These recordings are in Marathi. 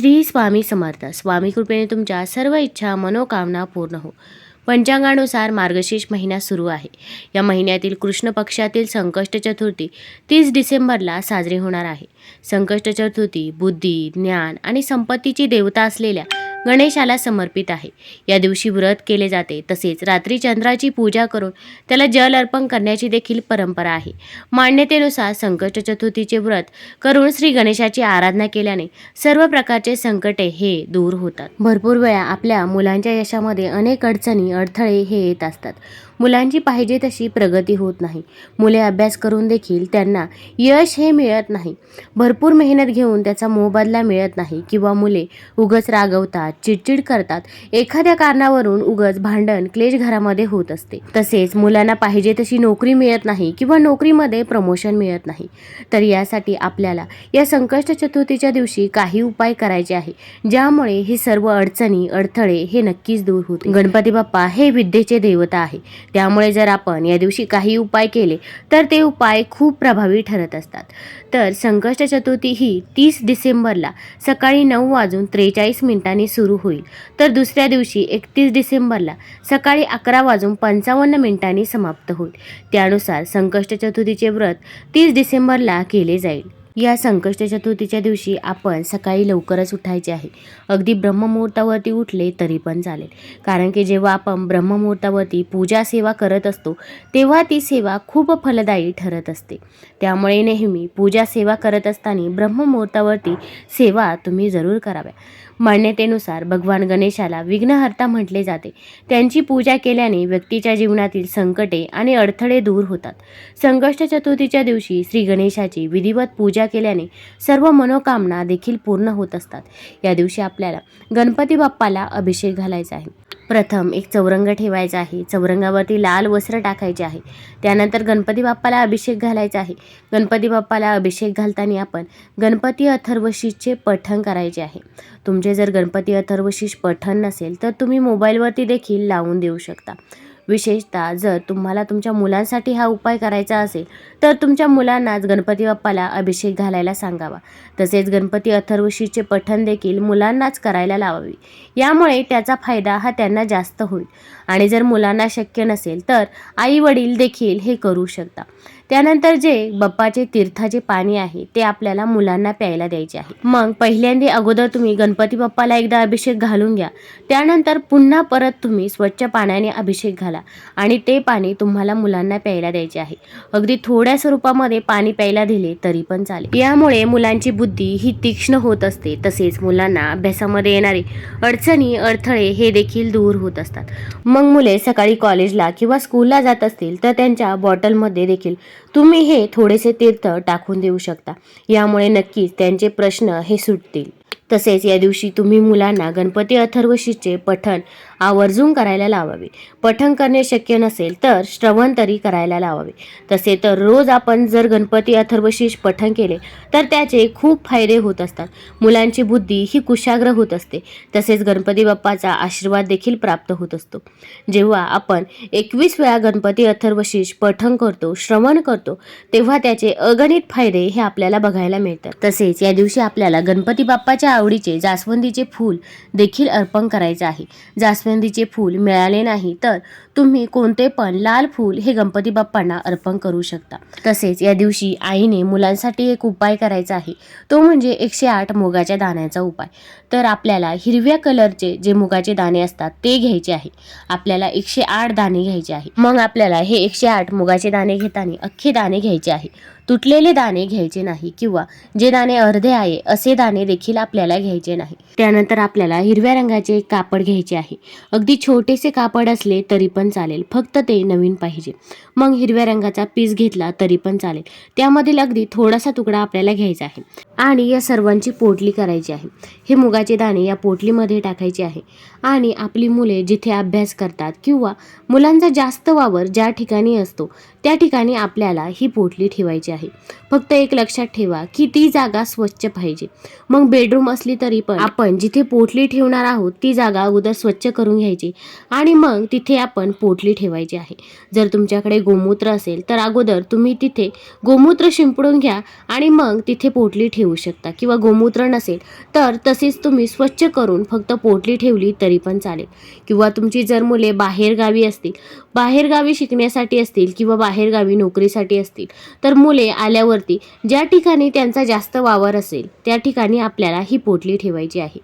श्री स्वामी समर्थ. स्वामी कृपेने तुमच्या सर्व इच्छा मनोकामना पूर्ण हो. पंचांगानुसार मार्गशीर्ष महिना सुरू आहे. या महिन्यातील कृष्ण पक्षातील संकष्ट चतुर्थी तीस डिसेंबरला साजरी होणार आहे. संकष्ट चतुर्थी बुद्धी ज्ञान आणि संपत्तीची देवता असलेल्या गणेशाला समर्पित आहे. या दिवशी व्रत केले जाते. तसेच रात्री चंद्राची पूजा करून त्याला जल अर्पण करण्याची देखील परंपरा आहे. मान्यतेनुसार संकष्ट चतुर्थीचे व्रत करून श्री गणेशाची आराधना केल्याने सर्व प्रकारचे संकटे हे दूर होतात. भरपूर वेळा आपल्या मुलांच्या यशामध्ये अनेक अडचणी अडथळे हे येत असतात. मुलांची पाहिजे तशी प्रगती होत नाही. मुले अभ्यास करून देखील त्यांना यश हे मिळत नाही. भरपूर मेहनत घेऊन त्याचा मोबदला मिळत नाही किंवा मुले उगच रागवतात चिडचिड करतात. एखाद्या कारणावरून उगच भांडण क्लेश घरामध्ये होत असते. तसेच मुलांना पाहिजे तशी नोकरी मिळत नाही किंवा नोकरीमध्ये प्रमोशन मिळत नाही. तर यासाठी आपल्याला या संकष्ट चतुर्थीच्या दिवशी काही उपाय करायचे आहे. ज्यामुळे हे सर्व अडचणी अडथळे हे नक्कीच दूर होत गणपती बाप्पा हे विद्येचे देवता आहे. त्यामुळे जर आपण या दिवशी काही उपाय केले तर ते उपाय खूप प्रभावी ठरत असतात. तर संकष्ट चतुर्थी ही तीस डिसेंबरला सकाळी नऊ वाजून त्रेचाळीस मिनिटांनी सुरू होईल. तर दुसऱ्या दिवशी एकतीस डिसेंबरला सकाळी अकरा वाजून पंचावन्न मिनिटांनी समाप्त होईल. त्यानुसार संकष्ट चतुर्थीचे व्रत तीस डिसेंबरला केले जाईल. या संकष्ट चतुर्थीच्या दिवशी आपण सकाळी लवकरच उठायचे आहे. अगदी ब्रह्ममुहूर्तावरती उठले तरी पण चालेल. कारण की जेव्हा आपण ब्रह्ममुहूर्तावरती पूजा सेवा करत असतो तेव्हा ती सेवा खूप फलदायी ठरत असते. त्यामुळे नेहमी पूजा सेवा करत असताना ब्रह्ममुहूर्तावरती सेवा तुम्ही जरूर कराव्या. मान्यतेनुसार भगवान गणेशाला विघ्नहर्ता म्हटले जाते. त्यांची पूजा केल्याने व्यक्तीच्या जीवनातील संकटे आणि अडथळे दूर होतात. संकष्ट चतुर्थीच्या दिवशी श्री गणेशाची विधिवत पूजा केल्याने सर्व मनोकामना देखील पूर्ण होत असतात. या दिवशी आपल्याला गणपती बाप्पाला अभिषेक घालायचा आहे. प्रथम एक चौरंग ठेवायचा आहे. चौरंगावरती लाल वस्त्र टाकायचे आहे. त्यानंतर गणपती बाप्पाला अभिषेक घालायचा आहे. गणपती बाप्पाला अभिषेक घालताना आपण गणपती अथर्वशीषचे पठण करायचे आहे. तुमचे जर गणपती अथर्वशीष पठण नसेल तर तुम्ही मोबाईलवरती देखील लावून देऊ शकता. विशेषतः जर तुम्हाला तुमच्या मुलांसाठी हा उपाय करायचा असेल तर तुमच्या मुलांनाच गणपती बाप्पाला अभिषेक घालायला सांगावा. तसेच गणपती अथर्वशीचे पठण देखील मुलांनाच करायला लावावी. यामुळे त्याचा फायदा हा त्यांना जास्त होईल. आणि जर मुलांना शक्य नसेल तर आई वडील देखील हे करू शकता. त्यानंतर जे बाप्पाचे तीर्थाचे पाणी आहे ते आपल्याला मुलांना प्यायला द्यायचे आहे. मग पहिल्यांदा अगोदर तुम्ही गणपती बाप्पाला एकदा अभिषेक घालून घ्या. त्यानंतर पुन्हा परत तुम्ही स्वच्छ पाण्याने अभिषेक घाला. आणि ते पाणी तुम्हाला मुलांना प्यायला द्यायचे आहे. अगदी थोड्या स्वरूपामध्ये पाणी प्यायला दिले तरी पण चालेल. यामुळे मुलांची बुद्धी ही तीक्ष्ण होत असते. तसेच मुलांना अभ्यासामध्ये येणारे अडचणी अडथळे हे देखील दूर होत असतात. मग मुले सकाळी कॉलेजला किंवा स्कूलला जात असतील तर त्यांच्या बॉटलमध्ये देखील तुम्ही हे थोडेसे तीर्थ टाकून देऊ शकता. यामुळे नक्कीच त्यांचे प्रश्न हे सुटतील. तसेच या दिवशी तुम्ही मुलांना गणपती अथर्वशीचे पठण आवर्जून करायला लावावे. पठण करणे शक्य नसेल तर श्रवण तरी करायला लावावे. तसे तर रोज आपण जर गणपती अथर्वशीष पठण केले तर त्याचे खूप फायदे होत असतात. मुलांची बुद्धी ही कुशाग्र होत असते. तसेच गणपती बाप्पाचा आशीर्वाद देखील प्राप्त होत असतो. जेव्हा आपण एकवीस वेळा गणपती अथर्वशीष पठण करतो श्रवण करतो तेव्हा त्याचे अगणित फायदे हे आपल्याला बघायला मिळतात. तसेच या दिवशी आपल्याला गणपती बाप्पाच्या आवडीचे जास्वंदीचे फूल देखील अर्पण करायचे आहे. जास्वंदीचे फूल मिळाले नाही तर तुम्ही कोणते पण लाल फूल हे गणपती बाप्पांना अर्पण करू शकता. तसेच या दिवशी आईने मुलांसाठी एक उपाय करायचा आहे. तो म्हणजे एकशे आठ मुगाच्या दाण्याचा उपाय. तर आपल्याला हिरव्या कलरचे जे मुगाचे दाणे असतात ते घ्यायचे आहे. आपल्याला एकशे आठ दाणे घ्यायचे आहे. मग आपल्याला हे एकशे आठ मुगाचे दाणे घेताना अख्खे दाणे घ्यायचे आहे. तुटलेले दाणे घ्यायचे नाही किंवा जे दाणे अर्धे आहे असे दाणे देखील आपल्याला घ्यायचे नाही. त्यानंतर आपल्याला हिरव्या रंगाचे कापड घ्यायचे आहे. अगदी छोटेसे कापड असले तरी पण चालेल फक्त ते नवीन पाहिजे. मग हिरव्या रंगाचा पीस घेतला तरी पण चालेल. त्यामधील अगदी थोडासा तुकडा आपल्याला घ्यायचा आहे. आणि या सर्वांची पोटली करायची आहे. हे मुगाचे दाणे या पोटलीमध्ये टाकायचे आहे. आणि आपली मुले जिथे अभ्यास करतात किंवा मुलांचा जास्त वावर ज्या ठिकाणी असतो त्या ठिकाणी आपल्याला ही पोटली ठेवायची ठेवायची आहे. फक्त एक लक्षात ठेवा की ती जागा स्वच्छ पाहिजे. मग बेडरूम असली तरी पण आपण जिथे पोटली ठेवणार आहोत ती जागा अगोदर स्वच्छ करून घ्यायची आणि मग तिथे आपण पोटली ठेवायची आहे. जर तुमच्याकडे गोमूत्र असेल तर अगोदर तुम्ही तिथे गोमूत्र शिंपडून घ्या आणि मग तिथे पोटली ठेवू शकता. किंवा गोमूत्र नसेल तर तसेच तुम्ही स्वच्छ करून फक्त पोटली ठेवली तरी पण चालेल. किंवा तुमची जर मुले बाहेरगावी असतील बाहेरगावी शिकण्यासाठी असतील किंवा बाहेरगावी नोकरीसाठी असतील तर मुले आल्यावरती ज्या ठिकाणी त्यांचा जास्त वावर असेल त्या ठिकाणी आपल्याला ही पोटली ठेवायची आहे.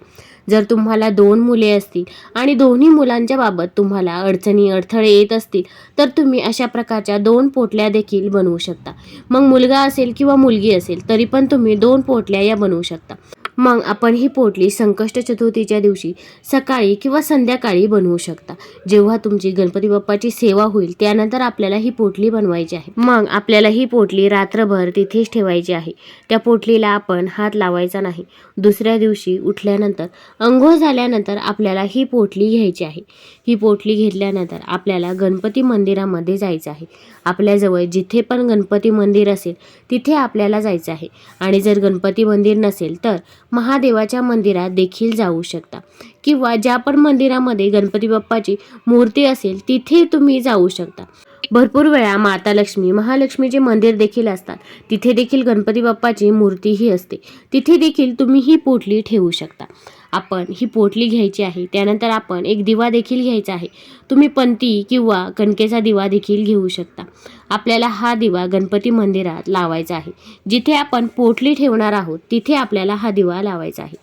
जर तुम्हाला दोन मुले असतील आणि दोन्ही मुलांच्या बाबत तुम्हाला अडचणी अडथळे येत असतील तर तुम्ही अशा प्रकारच्या दोन पोटल्या देखील बनवू शकता. मग मुलगा असेल किंवा मुलगी असेल तरी पण तुम्ही दोन पोटल्या या बनवू शकता. मग आपण ही पोटली संकष्ट चतुर्थीच्या दिवशी सकाळी किंवा संध्याकाळी बनवू शकता. जेव्हा तुमची गणपती बाप्पाची सेवा होईल त्यानंतर आपल्याला ही पोटली बनवायची आहे. मग आपल्याला ही पोटली रात्रभर तिथेच ठेवायची आहे. त्या पोटलीला आपण हात लावायचा नाही. दुसऱ्या दिवशी उठल्यानंतर अंघोळ झाल्यानंतर आपल्याला ही पोटली घ्यायची आहे. ही पोटली घेतल्यानंतर आपल्याला गणपती मंदिरामध्ये जायचं आहे. आपल्याजवळ जिथे पण गणपती मंदिर असेल तिथे आपल्याला जायचं आहे. आणि जर गणपती मंदिर नसेल तर महादेवाच्या मंदिरात देखील जाऊ शकता. किंवा ज्या पण मंदिरामध्ये गणपती बाप्पाची मूर्ती असेल तिथे तुम्ही जाऊ शकता. भरपूर वेळा माता लक्ष्मी महालक्ष्मीचे मंदिर देखील असतात. तिथे देखील गणपती बाप्पाची मूर्तीही असते. तिथे देखील तुम्ही ही पोटली ठेवू शकता. आपण ही पोटली घ्यायची आहे त्यानंतर आपण एक दिवा देखील घ्यायचा आहे. तुम्ही पंती किंवा कणकेचा दिवा देखील घेऊ शकता. आपल्याला हा दिवा गणपती मंदिरात लावायचा आहे. जिथे आपण पोटली ठेवणार आहोत तिथे आपल्याला हा दिवा लावायचा आहे.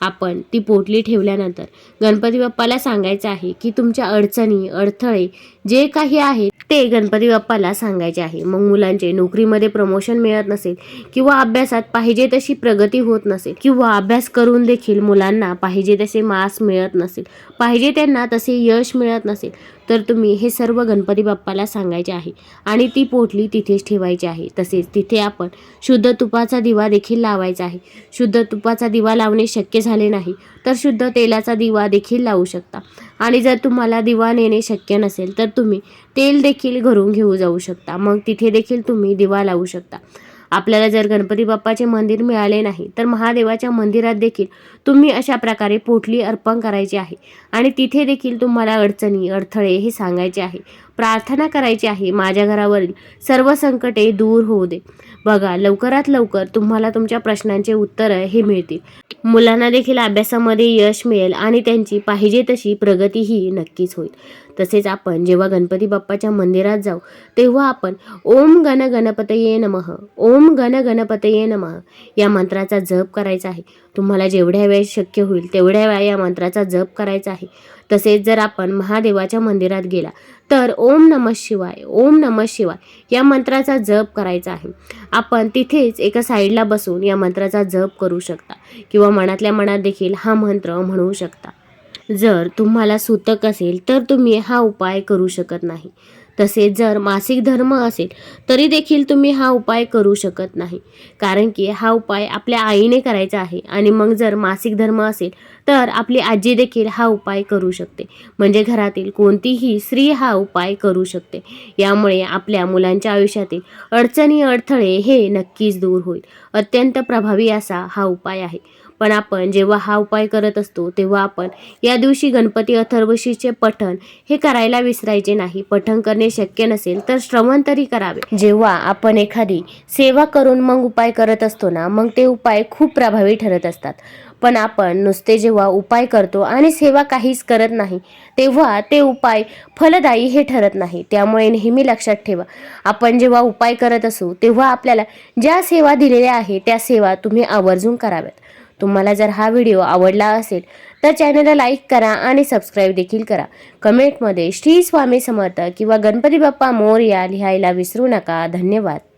आपण ती पोटली ठेवल्यानंतर गणपती बाप्पाला सांगायचं आहे की तुमच्या अडचणी अडथळे जे काही आहे ते गणपती बाप्पाला सांगायचे आहे. मग मुलांचे नोकरीमध्ये प्रमोशन मिळत नसेल किंवा अभ्यासात पाहिजे तशी प्रगती होत नसेल किंवा अभ्यास करून देखील मुलांना पाहिजे तसे मार्क्स मिळत नसेल पाहिजे त्यांना तसे यश मिळत नसेल तर तुम्ही हे सर्व गणपती बाप्पाला सांगायचे आहे. आणि ती पोटली तिथेच ठेवायची आहे. तसेच तिथे आपण शुद्ध तुपाचा दिवा देखील लावायचा आहे. शुद्ध तुपाचा दिवा लावणे शक्य झाले नाही तर शुद्ध तेलाचा दिवा देखील लावू शकता. आणि जर तुम्हाला दिवा नेणे शक्य नसेल तर तुम्ही तेल देखील घरून घेऊ जाऊ शकता. मग तिथे देखील तुम्ही दिवा लावू शकता. आपल्याला जर गणपती बाप्पाचे मंदिर मिळाले नाही तर महादेवाच्या मंदिरात देखील तुम्ही अशा प्रकारे पोटली अर्पण करायची आहे. आणि तिथे देखील तुम्हाला अडचणी अडथळे हे सांगायचे आहे. प्रार्थना करायची आहे. माझ्या घरावरील सर्व संकटे दूर होऊ दे. बघा लवकरात लवकर तुम्हाला तुमच्या प्रश्नांचे उत्तर हे मिळतील. मुलांना देखील अभ्यासामध्ये यश मिळेल आणि त्यांची पाहिजे तशी प्रगतीही नक्कीच होईल. तसेच आपण जेव्हा गणपती बाप्पाच्या मंदिरात जाऊ तेव्हा आपण ओम गण गणपतये नमः ओम गण गणपतये नमः या मंत्राचा जप करायचा आहे. तुम्हाला जेवढ्या वेळ शक्य होईल तेवढ्या वेळा या मंत्राचा जप करायचा आहे. तसेच जर आपण महादेवाच्या मंदिरात गेला तर ओम नमः शिवाय ओम नमः शिवाय या मंत्राचा जप करायचा आहे. आपण तिथेच एका साईडला बसून या मंत्राचा जप करू शकता किंवा मनातल्या मनात देखील हा मंत्र म्हणू शकता. जर तुम्हाला सूतक असेल तर तुम्ही हा उपाय करू शकत नाही. तसेच जर मासिक धर्म असेल तरी देखील तुम्ही हा उपाय करू शकत नाही. कारण की हा उपाय आपल्या आईने करायचा आहे आणि मग जर मासिक धर्म असेल तर आपली आजी देखील हा उपाय करू शकते. म्हणजे घरातील कोणतीही स्त्री हा उपाय करू शकते. यामुळे आपल्या मुलांच्या आयुष्यातील अडचणी अडथळे हे नक्कीच दूर होईल. अत्यंत प्रभावी असा हा उपाय आहे. पण आपण जेव्हा हा उपाय करत असतो तेव्हा आपण या दिवशी गणपती अथर्वशीचे पठण हे करायला विसरायचे नाही. पठण करणे शक्य नसेल तर श्रवण तरी करावे. जेव्हा आपण एखादी सेवा करून मग उपाय करत असतो ना मग ते उपाय खूप प्रभावी ठरत असतात. पण आपण नुसते जेव्हा उपाय करतो आणि सेवा काहीच करत नाही तेव्हा ते उपाय फलदायी हे ठरत नाही. त्यामुळे नेहमी लक्षात ठेवा आपण जेव्हा उपाय करत असू तेव्हा आपल्याला ज्या सेवा दिलेल्या आहे त्या सेवा तुम्ही आवर्जून कराव्यात. तुम्हाला जर हा व्हिडिओ आवडला असेल तर चॅनलला लाईक करा आणि सबस्क्राईब देखील करा. कमेंटमध्ये श्री स्वामी समर्थ किंवा गणपती बाप्पा मोर्या लिहायला विसरू नका. धन्यवाद.